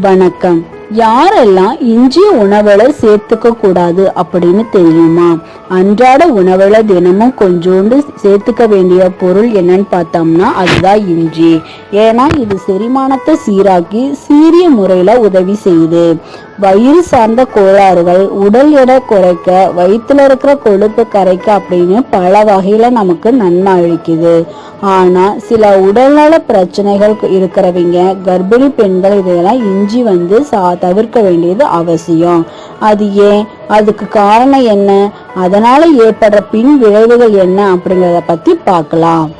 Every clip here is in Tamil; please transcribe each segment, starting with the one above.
வணக்கம். யாரெல்லாம் இஞ்சி உணவுகளை சேர்த்துக்க கூடாது அப்படின்னு தெரியுமா? அன்றாட உணவுல தினமும் கொஞ்சோண்டு சேர்த்துக்க வேண்டிய பொருள் என்னன்னு பார்த்தோம்னா அதுதான் இஞ்சி. ஏன்னா இது செரிமானத்தை சீராக்கி சீரிய முறையில உதவி செய்யுது. வயிறு சார்ந்த கோளாறுகள் உடல் எடை குறைக்க வயிற்றுல இருக்கிற கொழுப்பு கரைக்க அப்படின்னு பல வகையில நமக்கு நன்மை அளிக்குது. ஆனா சில உடல்நல பிரச்சனைகள் இருக்கிறவங்க கர்ப்பிணி பெண்கள் இதெல்லாம் இஞ்சி வந்து சா தவிர்க்க வேண்டியது அவசியம். அது ஏன்? அதுக்கு காரணம் என்ன? அதனால ஏற்படுற பின் விளைவுகள் என்ன அப்படிங்கறத பத்தி பார்க்கலாம்.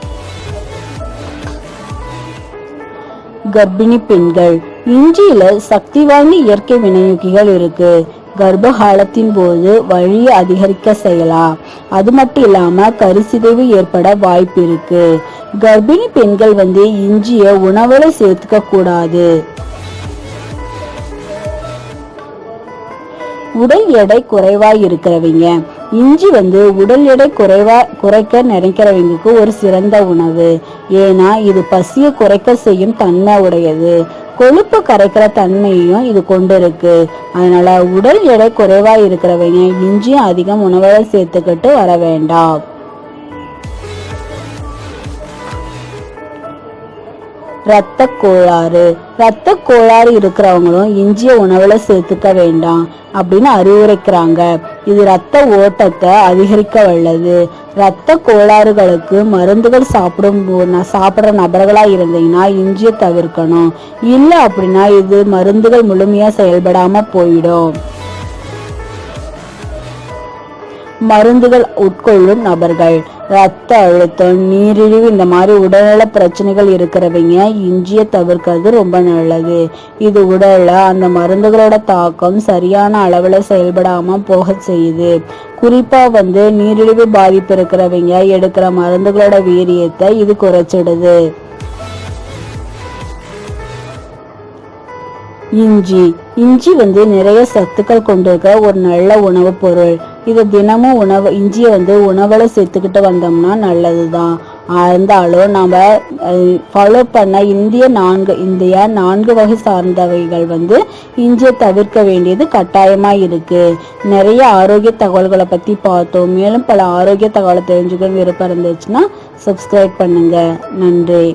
கர்ப்பிணி பெண்கள். இஞ்சியில சக்தி வாய்ந்த இயற்கை வினையூக்கிகள் இருக்கு. கர்ப்ப காலத்தின் போது வழி அதிகரிக்க செய்யலாம். அது மட்டும் இல்லாம கருசிதைவு ஏற்பட வாய்ப்பு இருக்கு. கர்ப்பிணி பெண்கள் வந்து இஞ்சிய உணவுல சேர்த்துக்க கூடாது. உடல் எடை குறைவா இருக்கிறவங்க. இஞ்சி வந்து உடல் எடை குறைவா குறைக்க நினைக்கிறவங்களுக்கு ஒரு சிறந்த உணவு. ஏன்னா இது பசியை குறைக்க செய்யும் தன்மை உடையது. கொழுப்பு கரைக்கிற தன்மையும் இது கொண்டிருக்கு. அதனால உடல் எடை குறைவா இருக்கிறவங்க இஞ்சியும் அதிகம் உணவுல சேர்த்துக்கிட்டு வர வேண்டாம். ரத்த கோளாறு ரத்த கோளாறு இருக்கிறவங்களும் இஞ்சிய உணவுல சேர்த்துக்க வேண்டாம் அப்படின்னு அறிவுரைக்கிறாங்க. இது ரத்த ஓட்டத்தை அதிகரிக்க வல்லது. ரத்த கோளாறுகளுக்கு மருந்துகள் சாப்பிடும் போ- நபர்களா இருந்தீங்கன்னா இஞ்சியை தவிர்க்கணும். இல்லை அப்படின்னா இது மருந்துகள் முழுமையா செயல்படாம போயிடும். மருந்துகள் உட்கொள்ளும் நபர்கள். ரத்த அழுத்தம் நீரிழிவு இந்த மாதிரி உடல்நல பிரச்சனைகள் இருக்கிறவங்க இஞ்சியை தவிர்க்கிறது ரொம்ப நல்லது. இது உடல்ல அந்த மருந்துகளோட தாக்கம் சரியான அளவுல செயல்படாம போக செய்யுது. குறிப்பா வந்து நீரிழிவு பாதிப்பு இருக்கிறவங்க எடுக்கிற மருந்துகளோட வீரியத்தை இது குறைச்சிடுது. இஞ்சி. இஞ்சி வந்து நிறைய சத்துக்கள் கொண்டிருக்க ஒரு நல்ல உணவுப் பொருள். இது தினமும் உணவு இஞ்சியை வந்து உணவில் சேர்த்துக்கிட்டு வந்தோம்னா நல்லது தான் இருந்தாலும் நம்ம ஃபாலோ பண்ண இந்திய நான்கு இந்தியா நான்கு வகை சார்ந்தவைகள் வந்து இஞ்சியை தவிர்க்க வேண்டியது கட்டாயமாக இருக்குது நிறைய ஆரோக்கிய தகவல்களை பற்றி பார்த்தோம். மேலும் பல ஆரோக்கிய தகவலை தெரிஞ்சுக்க விருப்பம் இருந்துச்சுன்னா சப்ஸ்கிரைப் பண்ணுங்கள் நன்றி.